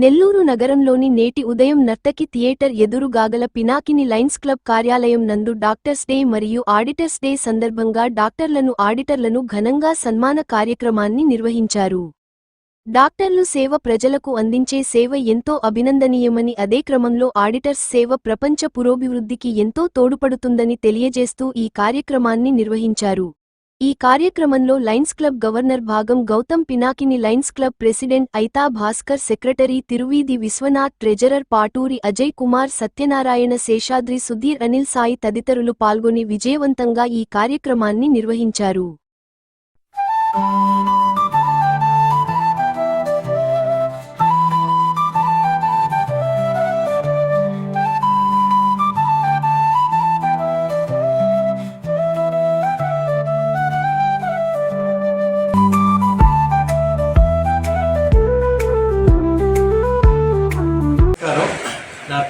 నెల్లూరు నగరంలోని నేటి ఉదయం నర్తకి థియేటర్ ఎదురుగాగల పినాకిని లైన్స్ క్లబ్ కార్యాలయం నందు డాక్టర్స్ డే మరియు ఆడిటర్స్ డే సందర్భంగా డాక్టర్లను ఆడిటర్లను ఘనంగా సన్మాన కార్యక్రమాన్ని నిర్వహించారు. డాక్టర్లు సేవ ప్రజలకు అందించే సేవ ఎంతో అభినందనీయమని అదే క్రమంలో ఆడిటర్స్ సేవ ప్రపంచ పురోభివృద్ధికి ఎంతో తోడ్పడుతుందని తెలియజేస్తూ ఈ కార్యక్రమాన్ని నిర్వహించారు. ఈ కార్యక్రమంలో లైన్స్ క్లబ్ గవర్నర్ భాగం Gautam Pinakini lions club president Aita Bhaskar secretary Tiruveedhi Viswanath treasurer Paturi Ajay Kumar Satyanarayana Seshadri Sudheer Anil Sai తదితరులు పాల్గొని విజయవంతంగా ఈ కార్యక్రమాన్ని నిర్వహించారు.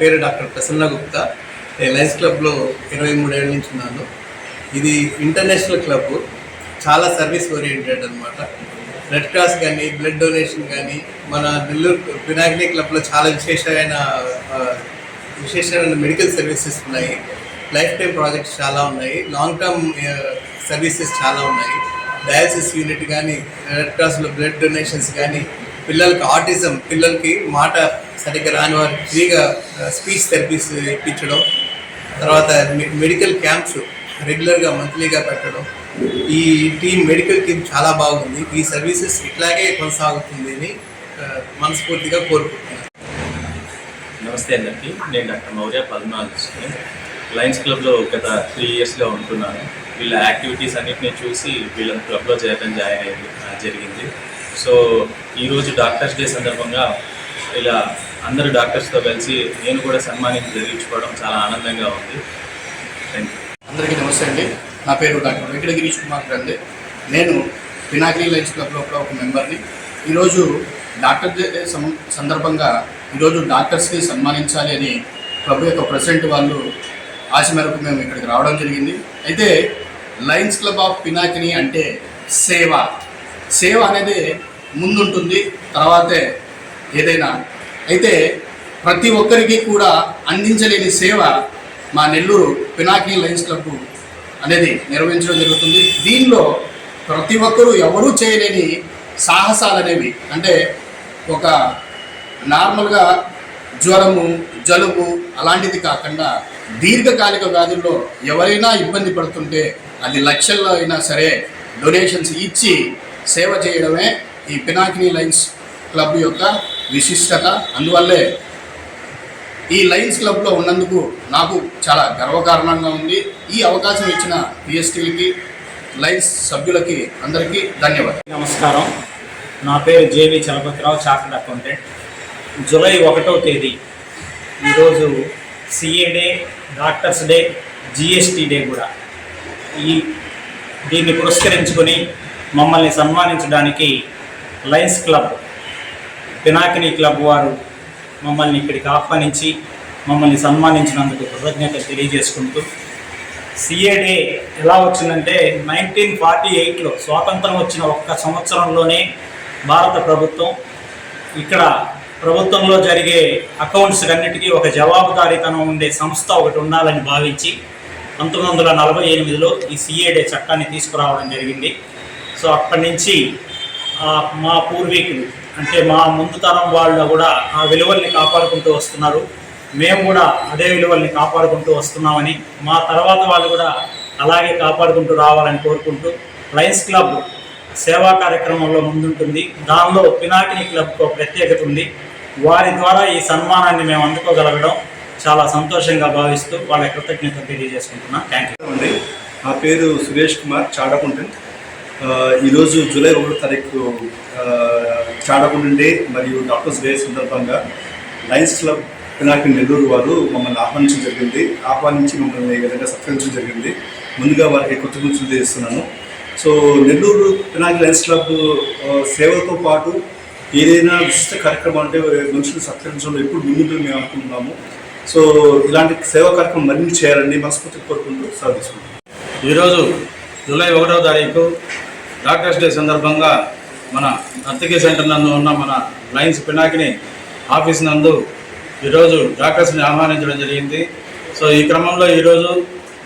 పేరు డాక్టర్ ప్రసన్న గుప్తా. నేను లయన్స్ క్లబ్లో ఇరవై మూడేళ్ళ నుంచి ఉన్నాను. ఇది ఇంటర్నేషనల్ క్లబ్ చాలా సర్వీస్ ఓరియంటెడ్ అనమాట రెడ్ క్రాస్ కానీ బ్లడ్ డొనేషన్ కానీ మన నెల్లూరు వినాయకుని క్లబ్లో చాలా విశేషమైన విశేషమైన మెడికల్ సర్వీసెస్ ఉన్నాయి. లైఫ్ టైం ప్రాజెక్ట్స్ చాలా ఉన్నాయి. లాంగ్ టర్మ్ సర్వీసెస్ చాలా ఉన్నాయి. డయాలసిస్ యూనిట్ కానీ రెడ్ క్రాస్లో బ్లడ్ డొనేషన్స్ కానీ పిల్లలకి ఆటిజం పిల్లలకి మాట సరిగ్గా రాని వారికి ఫ్రీగా స్పీచ్ థెరపీస్ ఇప్పించడం తర్వాత మెడికల్ క్యాంప్స్ రెగ్యులర్గా మంత్లీగా పెట్టడం. ఈ టీం మెడికల్ టీం చాలా బాగుంది. ఈ సర్వీసెస్ ఇట్లాగే కొనసాగుతుంది అని మనస్ఫూర్తిగా కోరుకుంటున్నాను. నమస్తే అందరికీ. నేను డాక్టర్ మౌర్య పద్మనాభ లయన్స్ క్లబ్లో గత త్రీ ఇయర్స్గా ఉంటున్నాను. వీళ్ళ యాక్టివిటీస్ అన్నిటిని చూసి వీళ్ళని క్లబ్లో చేరడం జాయిన్ అయ్యింది జరిగింది. సో ఈరోజు డాక్టర్స్ డే సందర్భంగా ఇలా అందరు డాక్టర్స్తో కలిసి నేను కూడా సన్మానించి జరిగించుకోవడం చాలా ఆనందంగా ఉంది. థ్యాంక్ యూ అందరికీ నమస్తే అండి. నా పేరు డాక్టర్ వెంకట గిరీష్ కుమార్ గ్రంథే నేను పినాకినీ లైన్స్ క్లబ్లో కూడా ఒక మెంబర్ని. ఈరోజు డాక్టర్ డే సందర్భంగా ఈరోజు డాక్టర్స్ని సన్మానించాలి అని క్లబ్ యొక్క ప్రెసిడెంట్ వాళ్ళు ఆశ మేరకు మేము ఇక్కడికి రావడం జరిగింది. అయితే లయన్స్ క్లబ్ ఆఫ్ పినాకిని అంటే సేవ. సేవ అనేది ముందుంటుంది తర్వాతే ఏదైనా అయితే ప్రతి ఒక్కరికి కూడా అందించలేని సేవ మా నెల్లూరు పినాకిని లయన్స్ క్లబ్ అనేది నిర్వహించడం జరుగుతుంది. దీనిలో ప్రతి ఒక్కరూ ఎవరూ చేయలేని సాహసాలు అనేవి. అంటే ఒక నార్మల్గా జ్వరము జలుబు అలాంటిది కాకుండా దీర్ఘకాలిక వ్యాధుల్లో ఎవరైనా ఇబ్బంది పడుతుంటే అది లక్షల్లో అయినా సరే డొనేషన్స్ ఇచ్చి సేవ చేయడమే ఈ పినాకినీ లైన్స్ క్లబ్ యొక్క విశిష్టత. అందువల్లే ఈ లయన్స్ క్లబ్లో ఉన్నందుకు నాకు చాలా గర్వకారణంగా ఉంది. ఈ అవకాశం ఇచ్చిన పిఎస్టీలకి లయన్స్ సభ్యులకి అందరికీ ధన్యవాదాలు. నమస్కారం. నా పేరు JV Chalapathirao chartered accountant. July ఒకటో తేదీ ఈరోజు CA day doctors day GST day కూడా. ఈ దీన్ని పురస్కరించుకొని మమ్మల్ని సన్మానించడానికి లయన్స్ క్లబ్ పినాకిని క్లబ్ వారు మమ్మల్ని ఇక్కడికి ఆహ్వానించి మమ్మల్ని సన్మానించినందుకు కృతజ్ఞత తెలియజేసుకుంటూ సిఏడే ఎలా వచ్చిందంటే నైన్టీన్ ఫార్టీ ఎయిట్లో స్వాతంత్రం వచ్చిన ఒక్క సంవత్సరంలోనే భారత ప్రభుత్వం ఇక్కడ ప్రభుత్వంలో జరిగే అకౌంట్స్ అన్నిటికీ ఒక జవాబుదారీతనం ఉండే సంస్థ ఒకటి ఉండాలని భావించి పంతొమ్మిది వందల నలభై ఎనిమిదిలో ఈ సిఏడే చట్టాన్ని తీసుకురావడం జరిగింది. సో అప్పటి నుంచి మా పూర్వీకులు అంటే మా ముందు తరం వాళ్ళు కూడా ఆ విలువల్ని కాపాడుకుంటూ వస్తున్నారు. మేము కూడా అదే విలువల్ని కాపాడుకుంటూ వస్తున్నామని మా తర్వాత వాళ్ళు కూడా అలాగే కాపాడుకుంటూ రావాలని కోరుకుంటూ లయన్స్ క్లబ్ సేవా కార్యక్రమంలో ముందుంటుంది. దానిలో పినాకిని క్లబ్కు ఒక ప్రత్యేకత ఉంది. వారి ద్వారా ఈ సన్మానాన్ని మేము అందుకోగలగడం చాలా సంతోషంగా భావిస్తూ వాళ్ళ కృతజ్ఞత తెలియజేసుకుంటున్నాం. థ్యాంక్ యూ అండి. నా పేరు సురేష్ కుమార్ చాడకుంటన్ ఈరోజు జూలై ఒకటో తారీఖు చాడకుండా చాడకుంటన్ డే మరియు డాక్టర్స్ డే సందర్భంగా లయన్స్ క్లబ్ పినాకి నెల్లూరు వారు మమ్మల్ని ఆహ్వానించడం జరిగింది. ఆహ్వానించి మమ్మల్ని ఈ విధంగా సత్కరించడం జరిగింది. ముందుగా వారికి కృతజ్ఞతలు చేస్తున్నాను so Nellore Pinaki lions club సేవలతో సేవతో పాటు ఏదైనా విశిష్ట కార్యక్రమం అంటే మనుషులు సత్కరించడంలో ఎప్పుడు ముందుంటుంది మేము అనుకుంటున్నాము. సో ఇలాంటి సేవా కార్యక్రమం మరిన్ని చేయాలని మనస్ఫూర్తి కోరుకుంటూ సాధిస్తున్నాం ఈరోజు జూలై ఒకటో తారీఖు డాక్టర్స్ డే సందర్భంగా మన నర్తకి సెంటర్ నందు ఉన్న మన లయన్స్ పినాకిని ఆఫీస్ నందు ఈరోజు డాక్టర్స్ని ఆహ్వానించడం జరిగింది. సో ఈ క్రమంలో ఈరోజు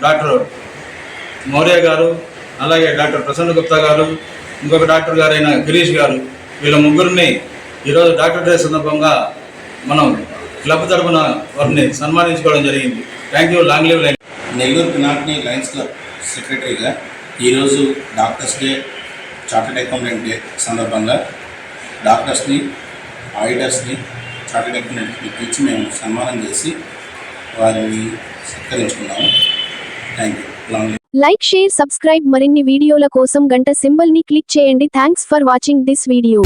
డాక్టర్ మౌర్య గారు అలాగే డాక్టర్ ప్రసన్న గుప్తా గారు ఇంకొక డాక్టర్ గారైన గిరీష్ గారు వీళ్ళ ముగ్గురిని ఈరోజు డాక్టర్ డే సందర్భంగా మనం క్లబ్ తరఫున వారిని సన్మానించుకోవడం జరిగింది. Thank you. Long live line. Nellore Pinakini lions club సెక్రటరీగా ఈరోజు doctors day chartered accountant day సందర్భంగా డాక్టర్స్ని ఆడిటర్స్ని చార్టెడ్ అకౌంటెంట్ని పిలిచి మేము సన్మానం చేసి వారిని సత్కరించుకున్నాము. Thank you like share subscribe మరిన్ని వీడియోల కోసం గంట సింబల్ని క్లిక్ చేయండి. Thanks for watching this video